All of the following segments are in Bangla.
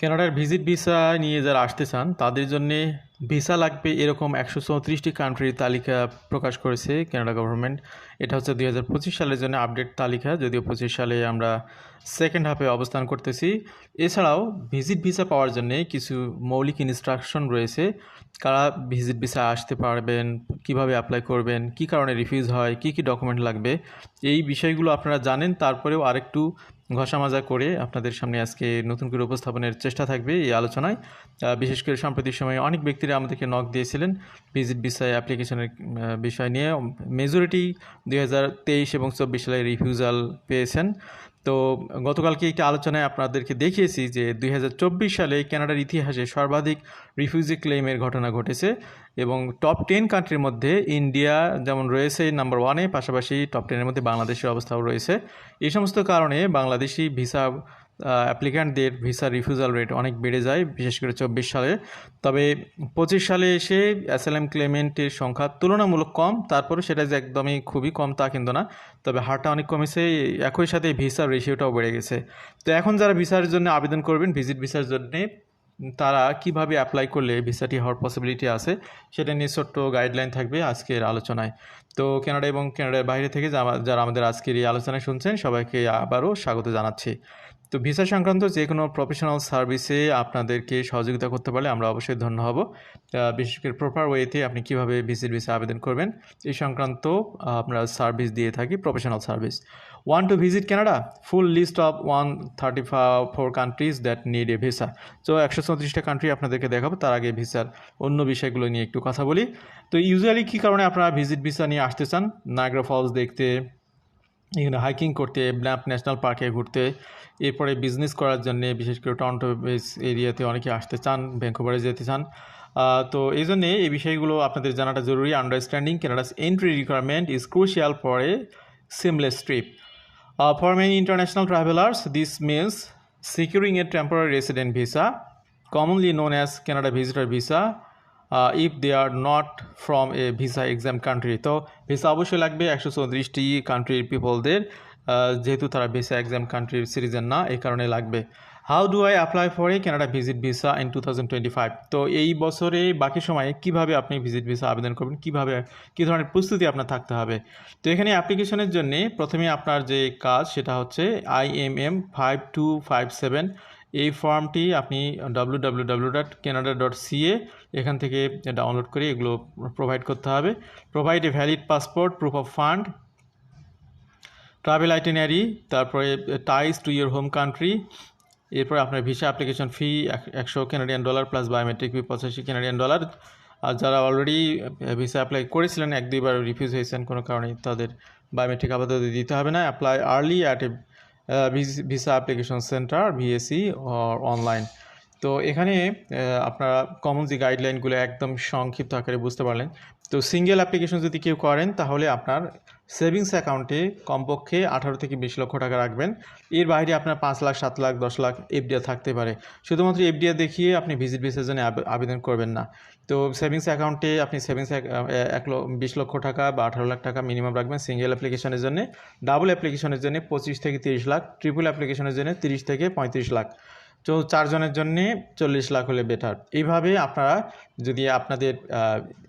কানাডার ভিজিট ভিসা নিয়ে যারা আসতে চান, তাদের জন্যে ভিসা লাগবে এরকম একশো চৌত্রিশটি কান্ট্রির তালিকা প্রকাশ করেছে কানাডা গভর্নমেন্ট এটা হচ্ছে দুই হাজার পঁচিশ সালের জন্য আপডেট তালিকা, যদিও পঁচিশ সালে আমরা সেকেন্ড হাফে অবস্থান করতেছি। এছাড়াও ভিজিট ভিসা পাওয়ার জন্যে কিছু মৌলিক ইনস্ট্রাকশন রয়েছে। কারা ভিজিট ভিসা আসতে পারবেন, কীভাবে অ্যাপ্লাই করবেন, কি কারণে রিফিউজ হয়, কি কি ডকুমেন্ট লাগবে, এই বিষয়গুলো আপনারা জানেন। তারপরেও আরেকটু ঘষা মাজা করে আপনাদের সামনে আজকে নতুন করে উপস্থাপনের চেষ্টা থাকবে এই আলোচনায়। বিশেষ করে সাম্প্রতিক সময়ে অনেক ব্যক্তিরা আমাদেরকে নক দিয়েছিলেন ভিজিট বিষয় অ্যাপ্লিকেশনের বিষয় নিয়ে। মেজরিটি দুই হাজার তেইশ এবং চব্বিশ সালে রিফিউজাল পেয়েছেন। তো গতকালকে একটি আলোচনায় আপনাদেরকে দেখিয়েছি যে দুই হাজার চব্বিশ সালে কানাডার ইতিহাসে সর্বাধিক রিফিউজি ক্লেমের ঘটনা ঘটেছে এবং টপ টেন কান্ট্রির মধ্যে ইন্ডিয়া যেমন রয়েছে নাম্বার ওয়ানে, পাশাপাশি টপ টেনের মধ্যে বাংলাদেশের অবস্থাও রয়েছে। এই সমস্ত কারণে বাংলাদেশি ভিসা অ্যাপ্লিক্যান্টদের ভিসা রিফিউজাল রেট অনেক বেড়ে যায়, বিশেষ করে চব্বিশ সালে। তবে পঁচিশ সালে এসে অ্যাসালাম ক্লেমেন্টের সংখ্যা তুলনামূলক কম তারপরে সেটা যে একদমই খুবই কম তা কিন্তু না। তবে হারটা অনেক কমেছে, একই সাথে ভিসার রেশিওটাও বেড়ে গেছে। তো এখন যারা ভিসার জন্য আবেদন করবেন ভিজিট ভিসার জন্যে তারা কীভাবে অ্যাপ্লাই করলে ভিসাটি হওয়ার পসিবিলিটি আছে, সেটা নিয়ে ছোট্ট গাইডলাইন থাকবে আজকের আলোচনায়। তো কানাডা এবং কানাডার বাইরে থেকে যারা আমাদের আজকের এই আলোচনা শুনছেন, সবাইকে আবারও স্বাগত জানাচ্ছি। তো ভিসা সংক্রান্ত যে কোনো প্রফেশনাল সার্ভিসে আপনাদেরকে সহযোগিতা করতে পারলে আমরা অবশ্যই ধন্য হব। বিশেষ করে প্রপার ওয়েতে আপনি কীভাবে ভিজিট ভিসা আবেদন করবেন এই সংক্রান্ত আমরা সার্ভিস দিয়ে থাকি professional service one two visit Canada full list of one thirty four countries that need a visa তো একশো চৌত্রিশটা কান্ট্রি আপনাদেরকে দেখাবো, তার আগে ভিসার অন্য বিষয়গুলো নিয়ে একটু কথা বলি। তো ইউজুয়ালি কী কারণে আপনারা ভিজিট ভিসা নিয়ে আসতে চান? নাগরা ফলস দেখতে এখানে হাইকিং করতে ব্ল্যাপ ন্যাশনাল পার্কে ঘুরতে, এরপরে বিজনেস করার জন্যে বিশেষ করে টরন্টো বেস এরিয়াতে অনেকে আসতে চান ভ্যাঙ্কুভারে যেতে চান। তো এই জন্যে এই বিষয়গুলো আপনাদের জানাটা জরুরি। Understanding Canada's entry requirement is crucial for a seamless trip for many international travellers this means securing a temporary resident visa, commonly known as canada visitor visa if they are not from a visa exempt country, তো ভিসা অবশ্যই লাগবে একশো চৌত্রিশটি কান্ট্রির পিপলদের যেহেতু তারা ভিসা এক্সাম কান্ট্রির সিটিজেন না, এই কারণে লাগবে। How do I apply for a Canada visit visa in two thousand twenty five তো এই বছরে বাকি সময়ে কীভাবে আপনি ভিজিট ভিসা আবেদন করবেন, কীভাবে, কী ধরনের প্রস্তুতি আপনার থাকতে হবে? তো এখানে অ্যাপ্লিকেশনের জন্য প্রথমে আপনার যে কাজ সেটা হচ্ছে I M M five two five seven এই ফর্মটি আপনি ডাব্লু ডাব্লু ডট এখান থেকে ডাউনলোড করে এগুলো প্রোভাইড করতে হবে। Provide a valid passport proof of fund travel itinerary তারপরে ties to your home country এরপরে আপনার ভিসা অ্যাপ্লিকেশন ফি একশো Canadian dollar plus biometric fee পঁচাশি কেনাডিয়ান ডলার আর যারা অলরেডি ভিসা অ্যাপ্লাই করেছিলেন, এক দুইবার রিফিউজ হয়েছেন, কোনো কারণে তাদের বায়োমেট্রিক আপাতত দিতে হবে না। Apply early at a visa application centre, VAC, or online. তো এখানে আপনারা কমন যে গাইডলাইনগুলো একদম সংক্ষিপ্ত আকারে বুঝতে পারলেন। তো সিঙ্গেল অ্যাপ্লিকেশন যদি কেউ করেন, তাহলে আপনার সেভিংস অ্যাকাউন্টে কমপক্ষে আঠারো থেকে বিশ লক্ষ টাকা রাখবেন। এর বাইরে আপনার পাঁচ লাখ, সাত লাখ, দশ লাখ এফডিআর থাকতে পারে। শুধুমাত্র এফডিআর দেখিয়ে আপনি ভিজিট ভিসার জন্য আবে- আবেদন করবেন না। তো সেভিংস অ্যাকাউন্টে আপনি সেভিংস এক বিশ লক্ষ টাকা বা আঠারো লাখ টাকা মিনিমাম রাখবেন সিঙ্গেল অ্যাপ্লিকেশনের জন্য। ডাবল অ্যাপ্লিকেশনের জন্য পঁচিশ থেকে তিরিশ লাখ, ট্রিপল অ্যাপ্লিকেশনের জন্য তিরিশ থেকে পঁয়ত্রিশ লাখ। তো চারজনের জন্য চল্লিশ লাখ হলে বেটার। এইভাবে আপনারা যদি আপনাদের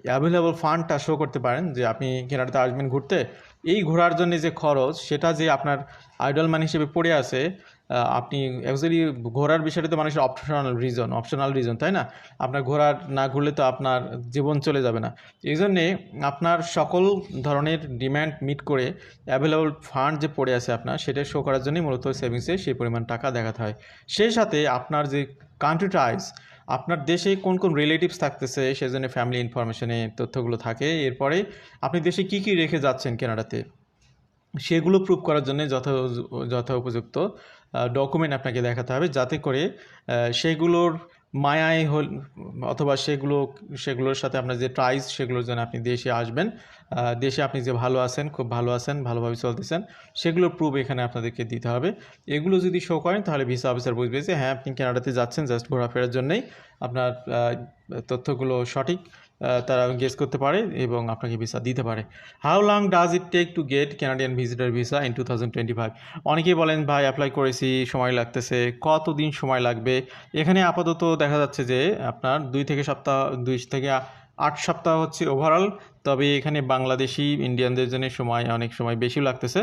অ্যাভেলেবল ফান্ডটা শো করতে পারেন যে আপনি কেনাডাতে আসবেন ঘুরতে এই ঘোরার জন্য যে খরচ, সেটা যে আপনার আইডল মানি হিসেবে পড়ে আছে আপনি অ্যাকচুয়ালি ঘোরার বিষয়টা তো মানুষের অপশনাল রিজন অপশনাল রিজন তাই না? আপনার ঘোরার না ঘুরলে তো আপনার জীবন চলে যাবে না। এই জন্যে আপনার সকল ধরনের ডিম্যান্ড মিট করে অ্যাভেলেবল ফান্ড যে পড়ে আছে আপনার, সেটা শো করার জন্যই মূলত সেভিংসে সেই পরিমাণ টাকা দেখাতে হয়। সেই সাথে আপনার যে কান্ট্রি টাইজ আপনার দেশে কোন কোন রিলেটিভস থাকতেছে, সেজন্য ফ্যামিলি ইনফরমেশনে তথ্যগুলো থাকে। এরপরে আপনি দেশে কি কি রেখে যাচ্ছেন কেনাডাতে সেগুলো প্রুভ করার জন্য যথা যথা উপযুক্ত ডকুমেন্ট আপনাকে দেখাতে হবে যাতে করে সেগুলোর মায়ায় হল, অথবা সেগুলো, সেগুলোর সাথে আপনার যে প্রাইজ সেগুলোর জন্য আপনি দেশে আসবেন দেশে আপনি যে ভালো আছেন, খুব ভালো আছেন, ভালোভাবে চলতেছেন, সেগুলোর প্রুফ এখানে আপনাদেরকে দিতে হবে। এগুলো যদি শো করেন, তাহলে ভিসা অফিসার বুঝবে যে হ্যাঁ আপনি কানাডাতে যাচ্ছেন জাস্ট ঘোরাফেরার জন্যই। আপনার তথ্যগুলো সঠিক। তারা গেস করতে পারে এবং আপনাকে ভিসা দিতে পারে। How long does it take to get Canadian visitor visa in two thousand twenty five অনেকেই বলেন, ভাই অ্যাপ্লাই করেছি, সময় লাগতেছে, কতদিন সময় লাগবে? এখানে আপাতত দেখা যাচ্ছে যে আপনার দুই থেকে সপ্তাহ, দুই থেকে আট সপ্তাহ হচ্ছে ওভারঅল তবে এখানে বাংলাদেশি ইন্ডিয়ানদের জন্য সময়, অনেক সময় বেশি লাগতেছে।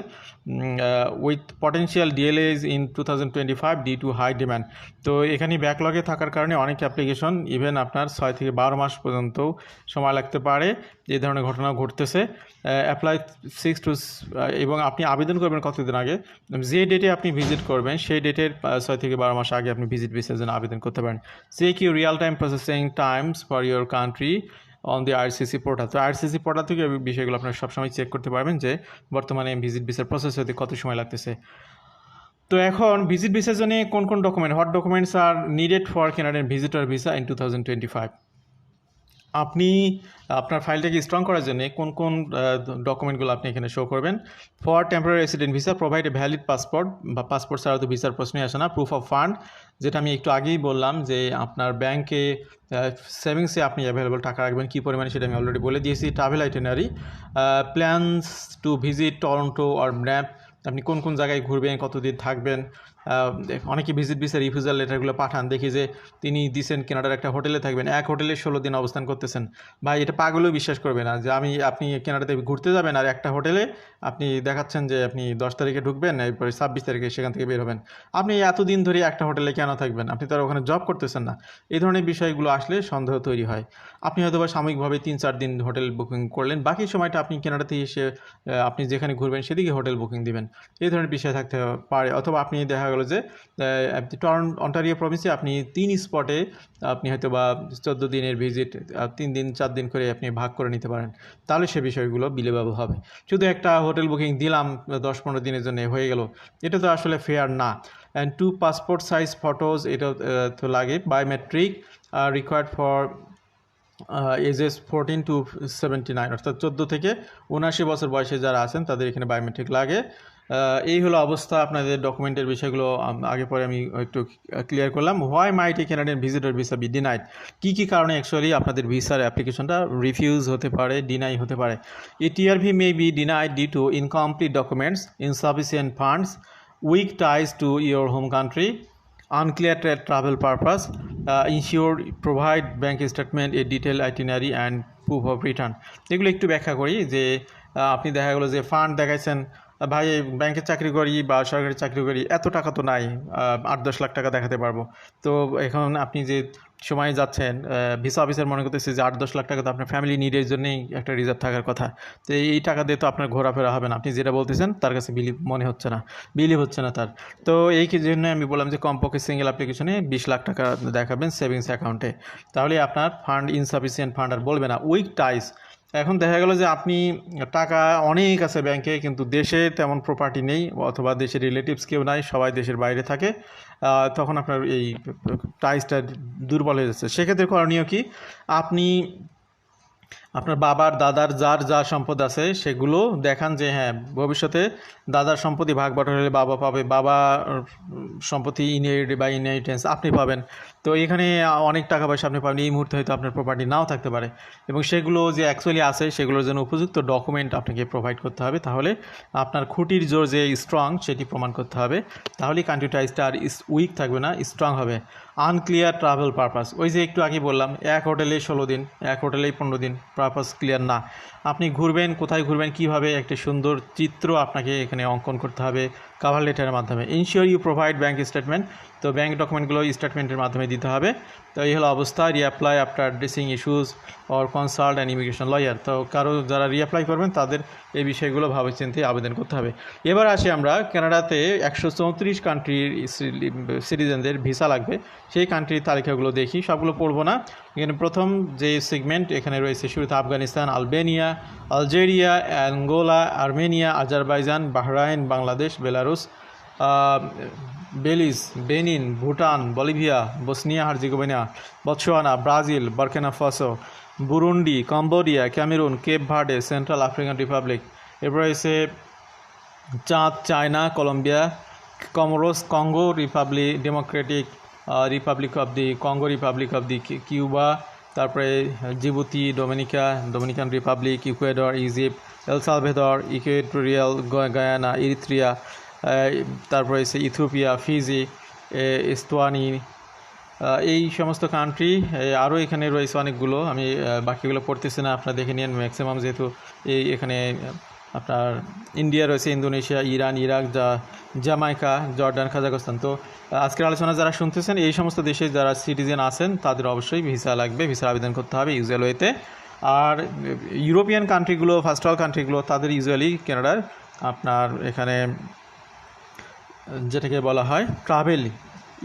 With potential delays in two thousand twenty five due to high demand তো এখানে ব্যাকলগে থাকার কারণে অনেক অ্যাপ্লিকেশন ইভেন আপনার ছয় থেকে বারো মাস পর্যন্ত সময় লাগতে পারে এই ধরনের ঘটনা ঘটতেছে। অ্যাপ্লাই সিক্স টু এবং আপনি আবেদন করবেন কতদিন আগে? যে ডেটে আপনি ভিজিট করবেন, সেই ডেটের ছয় থেকে বারো মাস আগে আপনি ভিজিট ভিসার জন্য আবেদন করতে পারেন। Check you real time processing times for your country on the IRCC portal তো আরসিসি পোর্টাল থেকে বিষয়গুলো আপনারা সবসময় চেক করতে পারবেন যে বর্তমানে ভিজিট ভিসার প্রসেস হতে কত সময় লাগতেছে। তো এখন ভিজিট ভিসার জন্য কোন কোন document what documents are needed for Canadian visitor visa in two thousand twenty five আপনি, আপনার ফাইলটাকে স্ট্রং করার জন্য কোন কোন ডকুমেন্টগুলো আপনি এখানে শো করবেন। For temporary resident visa provide a valid passport বা পাসপোর্ট ছাড়া তো ভিসার প্রশ্নই আসে না। প্রুফ অফ ফান্ড যেটা আমি একটু আগেই বললাম যে আপনার ব্যাংকে সেভিংসে আপনি অ্যাভেলেবল টাকা রাখবেন কী পরিমাণে সেটা আমি অলরেডি বলে দিয়েছি। Travel itinerary plans to visit Toronto R map আপনি কোন কোন জায়গায় ঘুরবেন, কতদিন থাকবেন? অনেকে ভিজিট ভিসা রিফিউজাল লেটারগুলো পাঠান, দেখি যে তিনি দিছেন কেনাডার একটা হোটেলে থাকবেন, এক হোটেলে ষোলো দিন অবস্থান করতেছেন। ভাই, এটা পাগলেও বিশ্বাস করবে না যে আমি, আপনি কেনাডাতে ঘুরতে যাবেন আর একটা হোটেলে আপনি দেখাচ্ছেন যে আপনি দশ তারিখে ঢুকবেন, এরপরে ছাব্বিশ তারিখে সেখান থেকে বের হবেন। আপনি এতদিন ধরে একটা হোটেলে কেন থাকবেন? আপনি তো আর ওখানে জব করতেছেন না। এই ধরনের বিষয়গুলো আসলে সন্দেহ তৈরি হয়। আপনি হয়তো বা সাময়িকভাবে তিন, চার দিন হোটেল বুকিং করলেন, বাকি সময়টা আপনি কেনাডাতে এসে আপনি যেখানে ঘুরবেন সেদিকে হোটেল বুকিং দিবেন। এই ধরনের বিষয় থাকতে পারে। অথবা আপনি দেখা গেলো যে টর্ন, অন্টারিও প্রভিন্সে আপনি তিন স্পটে আপনি হয়তো বা চোদ্দ দিনের ভিজিট তিন দিন, চার দিন করে আপনি ভাগ করে নিতে পারেন। তাহলে সে বিষয়গুলো বিলেবেবল হবে। শুধু একটা হোটেল বুকিং দিলাম, দশ পনেরো দিনের জন্য হয়ে গেল, এটা তো আসলে ফেয়ার না। And two passport size photos এটা তো লাগে। Biometric required for ages fourteen to seventy nine অর্থাৎ চোদ্দ থেকে উনআশি বছর বয়সে যারা আছেন, তাদের এখানে বায়োমেট্রিক লাগে। এই হলো অবস্থা। আপনাদের ডকুমেন্টের বিষয়গুলো আগে পরে আমি একটু ক্লিয়ার করলাম। Why might a Canadian visitor visa be denied কী কী কারণে অ্যাকচুয়ালি আপনাদের ভিসার অ্যাপ্লিকেশনটা রিফিউজ হতে পারে ডিনাই হতে পারে? A TRV may be denied due to incomplete documents insufficient funds weak ties to your home country tra- travel purpose uh, ensure provide bank statement a detailed itinerary and proof of return এগুলো একটু ব্যাখ্যা করি যে আপনি দেখা গেলো যে ফান্ড দেখাইছেন ভাই ব্যাংকে চাকরি করি বা সরকারি চাকরি করি, এত টাকা তো নাই আট দশ লাখ টাকা দেখাতে পারব। তো এখন আপনি যে সময় যাচ্ছেন ভিসা অফিসার মনে করতেছে যে আট দশ লাখ টাকা তো আপনার ফ্যামিলি নিডের জন্যই একটা রিজার্ভ থাকার কথা। তো এই টাকা দিয়ে তো আপনার ঘোরাফেরা হবে না। আপনি যেটা বলতেছেন, তার কাছে বিলিভ মনে হচ্ছে না। বিলিভ হচ্ছে না তার। তো এই জন্য আমি বললাম যে কমপক্ষে সিঙ্গেল অ্যাপ্লিকেশনে বিশ লাখ টাকা দেখাবেন সেভিংস অ্যাকাউন্টে তাহলে আপনার ফান্ড ইনসাফিসিয়েন্ট ফান্ড আর বলবে না। উইক টাইস এখন দেখা গেল যে আপনি টাকা অনেক আছে ব্যাংকে কিন্তু দেশে তেমন প্রপার্টি নেই, অথবা দেশের রিলেটিভস কেউ নাই, সবাই দেশের বাইরে থাকে তখন আপনার এই প্রাইসটা দুর্বল হয়ে যাচ্ছে। সেক্ষেত্রে করণীয় কি? আপনি আপনার বাবার, দাদার যার যা সম্পদ আছে সেগুলো দেখান যে হ্যাঁ ভবিষ্যতে দাদার সম্পত্তি ভাগ বাটোয়ারা হলে বাবা পাবে, বাবা সম্পত্তি ইনহেরিট বা ইনহেরিটেন্স আপনি পাবেন। তো এখানে অনেক টাকা পয়সা আপনি পাবেন, এই মুহূর্তে হয়তো আপনার প্রপার্টি নাও থাকতে পারে। এবং সেগুলো যে অ্যাকচুয়ালি আছে সেগুলোর জন্য উপযুক্ত ডকুমেন্ট আপনাকে প্রোভাইড করতে হবে। তাহলে আপনার খুঁটির জোর যে স্ট্রং সেটি প্রমাণ করতে হবে। তাহলেই কান্ট্রি টাইসটা আর উইক থাকবে না স্ট্রং হবে। আনক্লিয়ার ট্রাভেল পারপাস ওই যে একটু আগে বললাম, এক হোটেলে ষোলো দিন, এক হোটেলেই পনেরো দিন পারপাস ক্লিয়ার না আপনি ঘুরবেন, কোথায় ঘুরবেন, কীভাবে একটি সুন্দর চিত্র আপনাকে এখানে অঙ্কন করতে হবে কাভার লেটারের মাধ্যমে। Ensure you provide bank statement তো ব্যাঙ্ক ডকুমেন্টগুলো স্টেটমেন্টের মাধ্যমে দিতে হবে। তো এই হলো অবস্থা reapply after addressing issues or consult an immigration lawyer তো কারও যারা রিঅ্যাপ্লাই করবেন, তাদের এই বিষয়গুলো ভাবে চিন্তে আবেদন করতে হবে। এবার আসি আমরা, কানাডাতে একশো চৌত্রিশ কান্ট্রির সিটিজেনদের ভিসা লাগবে। সেই কান্ট্রির তালিকাগুলো দেখি, সবগুলো পড়ব না। এখানে প্রথম যে সেগমেন্ট এখানে রয়েছে, শুরুতে Afghanistan, Albania Algeria, Angola, Armenia, Azerbaijan, Bahrain, Bangladesh, Belarus Belize, Benin, Bhutan, Bolivia, Bosnia Herzegovina Botswana, Brazil, Burkina Faso, Burundi, Cambodia, Cameroon, Cape Verde, Central African Republic, এরপর রয়েছে Chad, China, Colombia, Comoros, Congo Republic Democratic Republic of the, Congo Republic of the, Cuba তারপরে Djibouti, Dominica, Dominican Republic, Ecuador, Egypt, El Salvador, Equatorial Guinea, Eritrea তারপরে হচ্ছে ইথিওপিয়া, ফিজি ইস্তোয়ানি এই সমস্ত কান্ট্রি আরও এখানে রয়েছে অনেকগুলো। আমি বাকিগুলো পড়তেছি না, আপনারা দেখে নিন ম্যাক্সিমাম যেহেতু এই এখানে আপনার ইন্ডিয়া রয়েছে, ইন্দোনেশিয়া, ইরান, ইরাক, যা জামাইকা জর্ডান কাজাকস্তান তো, আজকের আলোচনা যারা শুনতেছেন, এই সমস্ত দেশে যারা সিটিজেন আছেন, তাদের অবশ্যই ভিসা লাগবে ভিসা আবেদন করতে হবে ইউজুয়াল ওয়েতে আর ইউরোপিয়ান কান্ট্রিগুলো, ফার্স্ট অল কান্ট্রিগুলো, তাদের ইউজুয়ালি কানাডার আপনার এখানে, যেটাকে বলা হয় ট্রাভেল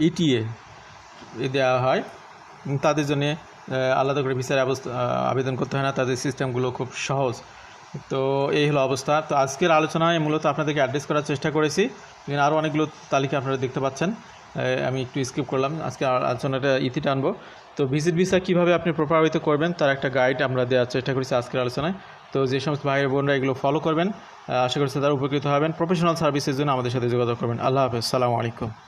ইটিএ দেওয়া হয়। তাদের জন্যে আলাদা করে ভিসার আবেদন করতে হয় না, তাদের সিস্টেমগুলো খুব সহজ। তো এই হলো অবস্থা। তো আজকের আলোচনায় মূলত আপনাদেরকে অ্যাড্রেস করার চেষ্টা করেছি। এখানে আরও অনেকগুলো তালিকা আপনারা দেখতে পাচ্ছেন। আমি একটু স্কিপ করলাম। আজকে আলোচনাটা ইতি টানবো। তো ভিজিট ভিসা কীভাবে আপনি প্রভাবিত করবেন, তার একটা গাইড আমরা দেওয়ার চেষ্টা করেছি আজকের আলোচনায়। তো যে সমস্ত ভাইয়ের বোনরা এগুলো ফলো করবেন আশা করছি তারা উপকৃত হবেন। প্রফেশনাল সার্ভিসের জন্য আমাদের সাথে যোগাযোগ করবেন। আল্লাহ হাফেজ। সালামু আলাইকুম।